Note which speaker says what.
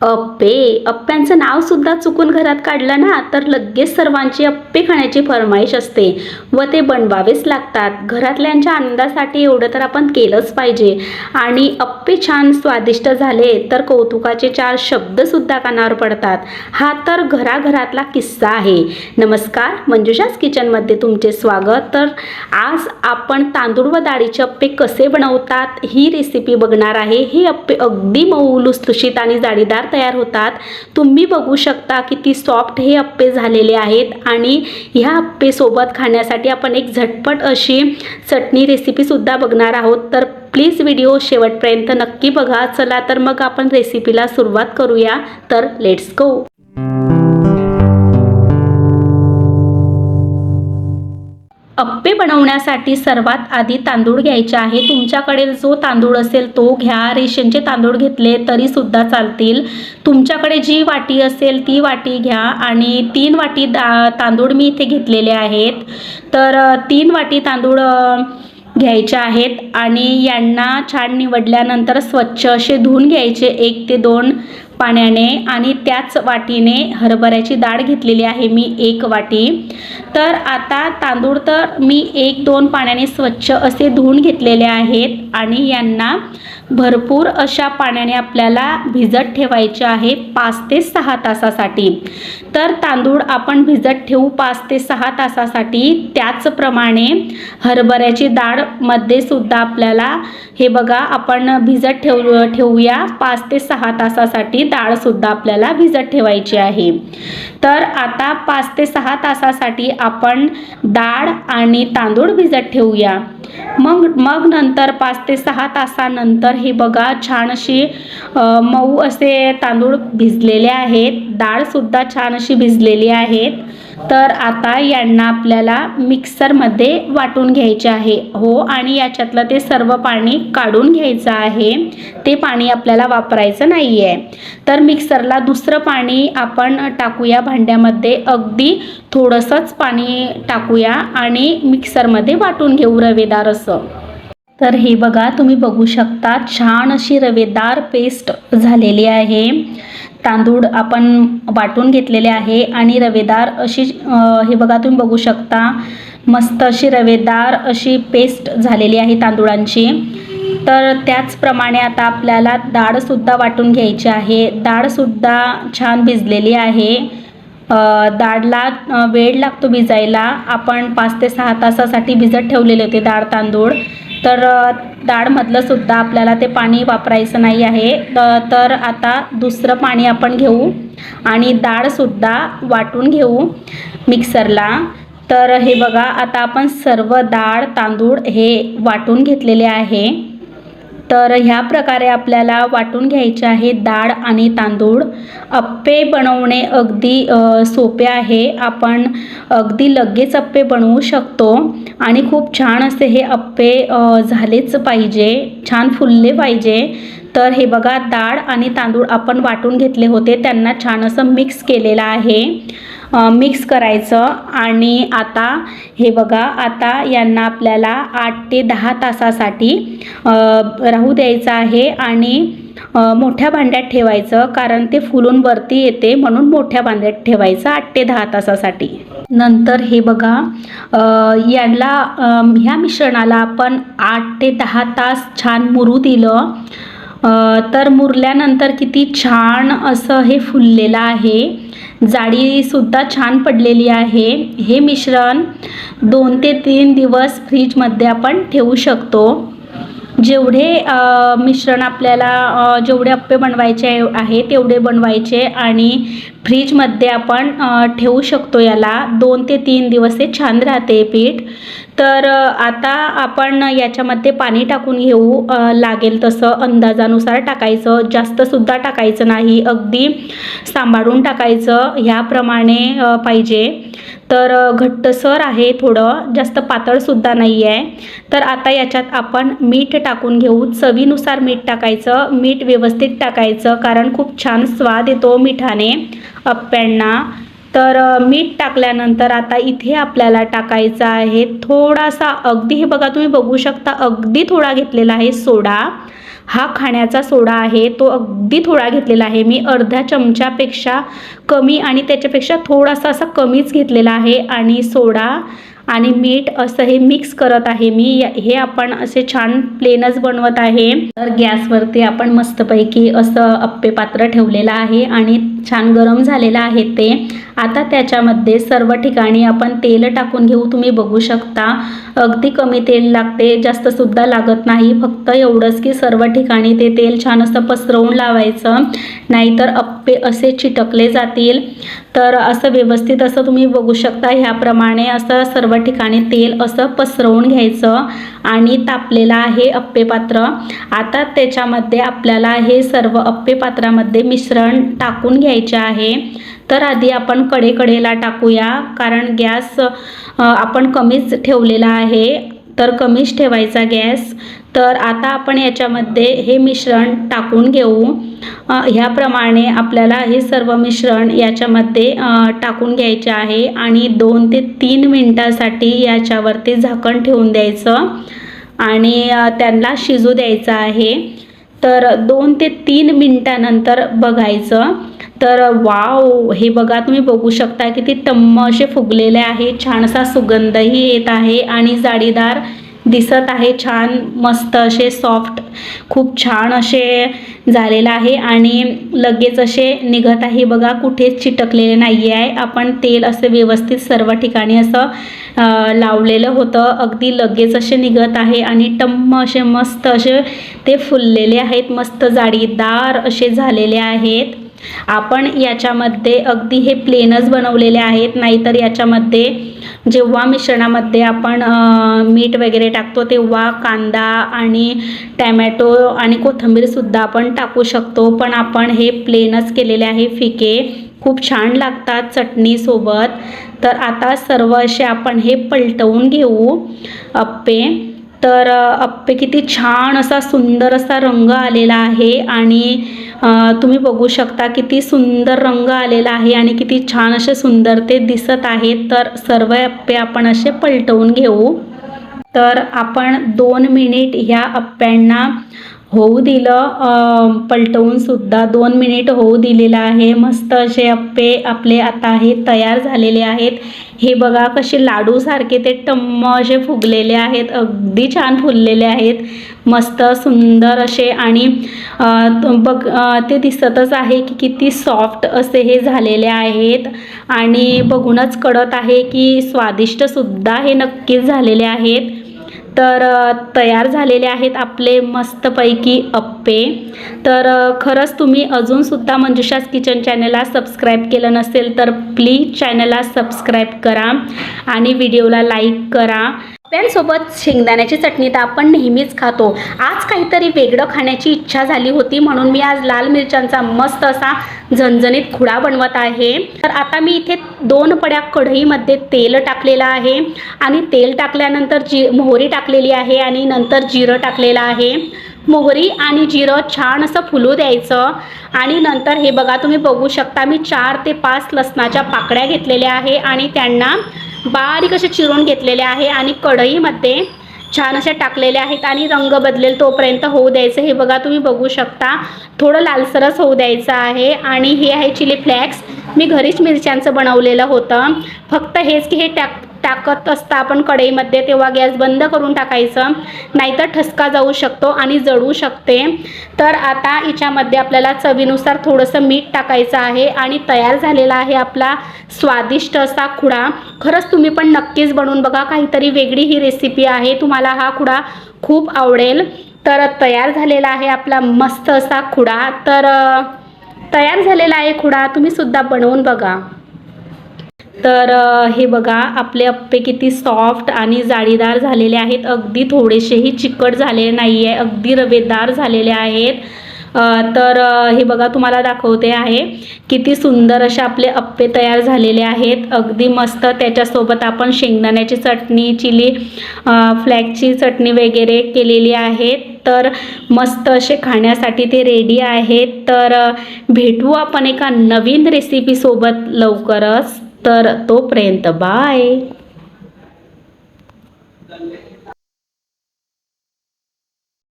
Speaker 1: अप्पे अप्प्यांचं नाव सुद्धा चुकून घरात काढलं ना तर लगेच सर्वांची अप्पे खाण्याची फरमाईश असते व ते बनवावेच लागतात. घरातल्यांच्या आनंदासाठी एवढं तर आपण केलंच पाहिजे. आणि अप्पे छान स्वादिष्ट झाले तर कौतुकाचे चार शब्दसुद्धा कानावर पडतात. हा तर घराघरातला किस्सा आहे. नमस्कार मंजुषाच किचनमध्ये तुमचे स्वागत. तर आज आपण तांदूळ व डाळीचे अप्पे कसे बनवतात ही रेसिपी बघणार आहे. हे अप्पे अगदी मऊ लुसलुशीत आणि जाळीदार तयार होतात. तुम्ही बघू शकता किती सॉफ्ट हे अप्पे झालेले आहेत आणि ह्या अप्पेसोबत खाण्यासाठी आपण एक झटपट अशी चटणी रेसिपीसुद्धा बघणार आहोत. तर प्लीज व्हिडिओ शेवटपर्यंत नक्की बघा. चला तर मग आपण रेसिपीला सुरुवात करूया. तर लेट्स गो अप्पे बनवण्यासाठी सर्वात आधी तांदूळ घ्यायचे आहे. तुमच्याकडे जो तांदूळ असेल तो घ्या. रेशनचे तांदूळ घेतले तरीसुद्धा चालतील. तुमच्याकडे जी वाटी असेल ती वाटी घ्या आणि तीन वाटी दा तांदूळ मी इथे घेतलेले आहेत. तर तीन वाटी तांदूळ घ्यायच्या आहेत आणि यांना छान निवडल्यानंतर स्वच्छ असे धुवून घ्यायचे एक ते दोन पाण्याने आणि त्याच वाटीने हरभऱ्याची डाळ घेतलेली आहे मी एक वाटी. तर आता तांदूळ तर मी एक दोन पाण्याने स्वच्छ असे धुवून घेतलेले आहेत आणि यांना भरपूर अशा पाण्याने आपल्याला भिजत ठेवायचे आहे पाच ते सहा तासासाठी. तर तांदूळ आपण भिजत ठेवू पाच ते सहा तासासाठी. त्याचप्रमाणे हरभऱ्याची डाळमध्ये सुद्धा आपल्याला हे बघा आपण भिजत ठेवू ठेवूया. पाच ते सहा तासासाठी डाळसुद्धा आपल्याला भिजत ठेवायची आहे. तर आता पाच ते सहा तासासाठी आपण डाळ आणि तांदूळ भिजत ठेवूया. मग मग नंतर पाच ते सहा तासानंतर हे बघा छान अशी मऊ असे तांदूळ भिजलेले आहेत. डाळसुद्धा छान अशी भिजलेली आहेत. तर आता यांना आपल्याला मिक्सरमध्ये वाटून घ्यायचे आहे. हो आणि याच्यातलं ते सर्व पाणी काढून घ्यायचं आहे. ते पाणी आपल्याला वापरायचं नाही आहे तर मिक्सरला दुसरं पाणी आपण टाकूया भांड्यामध्ये. अगदी थोडंसंच पाणी टाकूया आणि मिक्सरमध्ये वाटून घेऊ रवेदार असं. तर हे बघा तुम्ही बघू शकता छान अशी रवेदार पेस्ट झालेली आहे. तांदूळ आपण वाटून घेतलेले आहे आणि रवेदार अशी हे बघा तुम्ही बघू शकता मस्त अशी रवेदार अशी पेस्ट झालेली आहे तांदूळांची. तर त्याचप्रमाणे आता आपल्याला डाळसुद्धा वाटून घ्यायची आहे. डाळसुद्धा छान भिजलेली आहे. डाळला वेळ लागतो भिजायला. आपण पाच ते सहा तासासाठी भिजत ठेवलेले होते डाळ तांदूळ. तर डाळमधलं सुद्धा आपल्याला ते पाणी वापरायचं नाही आहे. तर आता दुसरं पाणी आपण घेऊ आणि डाळसुद्धा वाटून घेऊ मिक्सरला. तर हे बघा आता आपण सर्व डाळ तांदूळ हे वाटून घेतलेले आहे. तर ह्या प्रकारे आपल्याला वाटून घ्यायचे आहे डाळ आणि तांदूळ. अप्पे बनवणे अगदी सोपे आहे. आपण अगदी लगेच अप्पे बनवू शकतो. आणि खूप छान असे हे अप्पे झालेच पाहिजे. छान फुलले पाहिजे. तर हे बघा डाळ आणि तांदूळ आपण वाटून घेतले होते. त्यांना छान असं मिक्स केलेलं आहे. मिक्स करायचं आणि आता हे बघा आता यांना आपल्याला आठ ते दहा तासासाठी राहू द्यायचं आहे आणि मोठ्या भांड्यात ठेवायचं कारण ते फुलून वरती येते म्हणून मोठ्या भांड्यात ठेवायचं आठ ते दहा तासासाठी. नंतर हे बघा यांना ह्या मिश्रणाला आपण आठ ते दहा तास छान मुरू दिलं. तर मुरल्यानंतर किती छान असं हे फुललेलं आहे. जाडीसुद्धा छान पडलेली आहे. हे मिश्रण दोन ते तीन दिवस फ्रीजमध्ये आपण ठेवू शकतो. जेवढे मिश्रण आपल्याला जेवढे अप्पे बनवायचे आहे तेवढे बनवायचे आणि फ्रीजमध्ये आपण ठेवू शकतो याला. दोन ते तीन दिवस हे छान राहते पीठ. तर आता आपण याच्यामध्ये पाणी टाकून घेऊ. लागेल तसं अंदाजानुसार टाकायचं. जास्तसुद्धा टाकायचं नाही. अगदी सांभाळून टाकायचं. ह्याप्रमाणे पाहिजे. तर घट्टसर आहे थोडं. जास्त पातळसुद्धा नाही आहे तर आता याच्यात आपण मीठ टाकून घेऊ. चवीनुसार मीठ टाकायचं. मीठ व्यवस्थित टाकायचं. कारण खूप छान स्वाद येतो मिठाने. अप्प्यांना. तर मीठ टाकल्यानंतर आता इथे आपल्याला टाकायचं आहे थोडासा अगदी हे बघा तुम्ही बघू शकता अगदी थोडा घेतलेला आहे सोडा. हा खाण्याचा सोडा आहे तो अगदी थोडा घेतलेला आहे. मी अर्ध्या चमच्यापेक्षा कमी आणि त्याच्यापेक्षा थोडासा असा कमीच घेतलेला आहे. आणि सोडा आणि मीठ असं हे मिक्स करत आहे. मी हे आपण असे छान प्लेनच बनवत आहे. तर गॅसवरती आपण मस्तपैकी असं अप्पे पात्र ठेवलेलं आहे आणि छान गरम झालेलं आहे ते. आता त्याच्यामध्ये सर्व ठिकाणी आपण तेल टाकून घेऊ. तुम्ही बघू शकता. अगदी कमी तेल लागते. जास्त सुद्धा लागत नाही. फक्त एवढंच की सर्व ठिकाणी ते तेल छान असं पसरवून लावायचं. नाहीतर अप्पे असे चिटकले जातील. तर असं व्यवस्थित असं तुम्ही बघू शकता ह्याप्रमाणे असं सर्व ठिकाणी तेल असं पसरवून घ्यायचं आणि तापलेलं आहे अप्पे पात्र आता त्याच्यामध्ये आपल्याला हे सर्व अप्पे पात्रामध्ये मिश्रण टाकून घ्यायचे आहे. तर आधी आपण कडेकडेला टाकूया कारण गॅस आपण कमीच ठेवलेला आहे. तर कमीच ठेवायचा गॅस. तर आता आपण याच्यामध्ये हे मिश्रण टाकून घेऊ. ह्याप्रमाणे आपल्याला हे सर्व मिश्रण याच्यामध्ये टाकून घ्यायचे आहे आणि दोन ते तीन मिनटासाठी याच्यावरती झाकण ठेवून द्यायचं आणि त्यांना शिजू द्यायचं आहे. तर दोन ते तीन मिनटानंतर बघायचं. तर वाव हे बघा तुम्ही बघू शकता की ते टम्म असे फुगलेले आहे. छानसा सुगंधही येत आहे आणि जाडीदार दिसत आहे. छान मस्त असे सॉफ्ट खूप छान असे झालेलं आहे आणि लगेच असे निघत आहे. बघा कुठेच चिटकलेले नाही आहे. आपण तेल असे व्यवस्थित सर्व ठिकाणी असं लावलेलं होतं. अगदी लगेच असे निघत आहे आणि टम्म असे मस्त असे ते फुललेले आहेत. मस्त जाळीदार असे झालेले आहेत. आपण याच्यामध्ये अगदी हे प्लेनच बनवलेले आहेत नाहीतर याच्यामध्ये जेव्हा मिश्रणामध्ये आपण मीठ वगैरे टाकतो तेव्हा कांदा आणि टॅमॅटो आणि कोथिंबीरसुद्धा आपण टाकू शकतो. पण आपण हे प्लेनच केलेले आहे फिके खूप छान लागतात चटणीसोबत तर आता सर्व असे आपण हे पलटवून घेऊ अप्पे. तर अप्पे किती छान असा सुंदर असा रंग आलेला आहे आणि तुम्ही बघू शकता किती सुंदर रंग आलेला आहे आणि किती छान असे सुंदर ते दिसत आहेत. तर सर्व अप्पे आपण असे पलटवून घेऊ. तर आपण दोन मिनिट ह्या अप्प्यांना होऊ दिलं पलटवून सुद्धा दोन मिनिट होऊ दिलेलं आहे. मस्त असे अप्पे आपले आता हे तयार झालेले आहेत. हे बघा कसे लाडूसारखे ते टम्म असे फुगलेले आहेत अगदी छान फुललेले आहेत. मस्त सुंदर असे आणि बघ ते दिसतच आहे की किती सॉफ्ट असे हे झालेले आहेत. आणि बघूनच कळत आहे की स्वादिष्टसुद्धा हे नक्कीच झालेले आहेत. तर तयार झालेले आहेत आपले मस्तपैकी अप्पे. तर खरंच तुम्ही अजूनसुद्धा मंजुषास किचन चॅनलला सबस्क्राईब केलं नसेल तर प्लीज चॅनलला सबस्क्राईब करा आणि व्हिडिओला लाईक करा. सोबत शेंगदाण्याची चटणी तर आपण नेहमीच खातो. आज काहीतरी वेगळं खाण्याची इच्छा झाली होती म्हणून मी आज लाल मिरच्यांचा मस्त असा झणझणीत खुडा बनवत आहे. तर आता मी इथे दोन पड्या कढईमध्ये तेल टाकलेलं आहे आणि तेल टाकल्यानंतर जी मोहरी टाकलेली आहे आणि नंतर जिरं टाकलेलं आहे. मोहरी आणि जिरं छान असं फुलू द्यायचं आणि नंतर हे बघा तुम्ही बघू शकता मी चार ते पाच लसणाच्या पाकळ्या घेतलेल्या आहे आणि त्यांना बारीक असे चिरून घेतलेले आहे आणि कढईमध्ये छान असे टाकलेले आहेत आणि रंग बदलेल तोपर्यंत होऊ द्यायचं. हे बघा तुम्ही बघू शकता. थोडं लालसरच होऊ द्यायचं आहे आणि हे आहे चिली फ्लॅक्स. मी घरीच मिरच्यांचं बनवलेलं होतं. फक्त हेच की हे टाक टाकत असता आपण कढईमध्ये तेव्हा गॅस बंद करून टाकायचं. नाहीतर ठसका जाऊ शकतो आणि जळू शकते. तर आता हिच्यामध्ये आपल्याला चवीनुसार थोडंसं मीठ टाकायचं आहे आणि तयार झालेला आहे आपला स्वादिष्ट असा खुडा. खरंच तुम्ही पण नक्कीच बनवून बघा. काहीतरी वेगळी ही रेसिपी आहे. तुम्हाला हा खुडा खूप आवडेल. तर तयार झालेला आहे आपला मस्त असा खुडा. तर तयार झालेला आहे खुडा. तुम्ही सुद्धा बनवून बघा. तर हे बघा आपले अप्पे किती सॉफ्ट आणि जाळीदार झालेले आहेत. अगदी थोडेसेही चिकट झालेले नाही आहे अगदी रवेदार झालेले आहेत. तर हे बघा तुम्हाला दाखवते आहे. किती सुंदर असे आपले अप्पे तयार झालेले आहेत. अगदी मस्त त्याच्यासोबत आपण शेंगदाण्याची चटणी चिली फ्लॅगची चटणी वगैरे केलेली आहे तर मस्त असे खाण्यासाठी ते रेडी आहेत. तर भेटू आपण एका नवीन रेसिपीसोबत लवकरच. तर तोपर्यंत बाय.